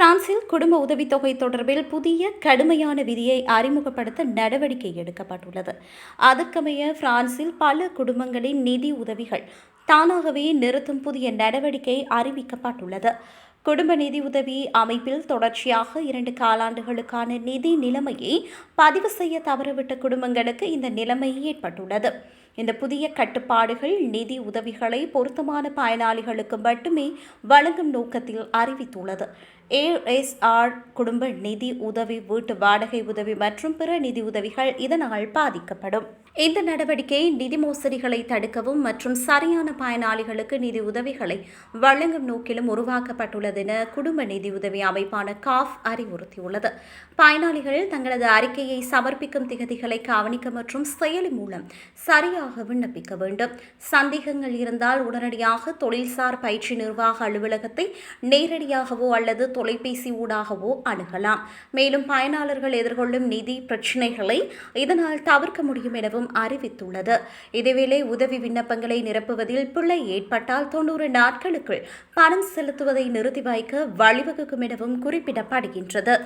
பிரான்சில் குடும்ப உதவித்தொகை தொடர்பில் புதிய கடுமையான விதியை அறிமுகப்படுத்த நடவடிக்கை எடுக்கப்பட்டுள்ளது. அதற்கமைய பிரான்சில் பல குடும்பங்களின் நிதி உதவிகள் தானாகவே நிறுத்தும் புதிய நடவடிக்கை அறிவிக்கப்பட்டுள்ளது. குடும்ப நிதி உதவி அமைப்பில் தொடர்ச்சியாக இரண்டு காலாண்டுகளுக்கான நிதி நிலைமையை பதிவு செய்ய தவறவிட்ட குடும்பங்களுக்கு இந்த நிலைமை ஏற்பட்டுள்ளது. இந்த புதிய கட்டுப்பாடுகள் நிதி உதவிகளை பொருத்தமான பயனாளிகளுக்கு மட்டுமே வழங்கும் நோக்கத்தில் அறிவித்துள்ளது. ஏஎஸ்ஆர் குடும்ப நிதி உதவி வீட்டு வாடகை உதவி மற்றும் பிற நிதி உதவிகள் இதனால் பாதிக்கப்படும். இந்த நடவடிக்கை நிதி மோசடிகளை தடுக்கவும் மற்றும் சரியான பயனாளிகளுக்கு நிதி உதவிகளை வழங்கும் நோக்கிலும் உருவாக்கப்பட்டுள்ளது என குடும்ப நிதி உதவி அமைப்பான காஃப் அறிவுறுத்தியுள்ளது. பயனாளிகள் தங்களது அறிக்கையை சமர்ப்பிக்கும் திகதிகளை கவனிக்க மற்றும் செயலி மூலம் முறையாக விண்ணப்பிக்க வேண்டும். சந்தேகங்கள் இருந்தால் உடனடியாக தொழில்சார் பயிற்சி நிர்வாக அலுவலகத்தை நேரடியாகவோ அல்லது தொலைபேசி ஊடாகவோ அணுகலாம். மேலும் பயனாளர்கள் எதிர்கொள்ளும் நிதி பிரச்சினைகளை இதனால் தவிர்க்க முடியும் எனவும் அறிவித்துள்ளது. இதேவேளை உதவி விண்ணப்பங்களை நிரப்புவதில் பிழை ஏற்பட்டால் தொன்னூறு நாட்களுக்குள் பணம் செலுத்துவதை நிறுத்தி வைக்க வழிவகுக்கும் எனவும் குறிப்பிடப்படுகின்றது.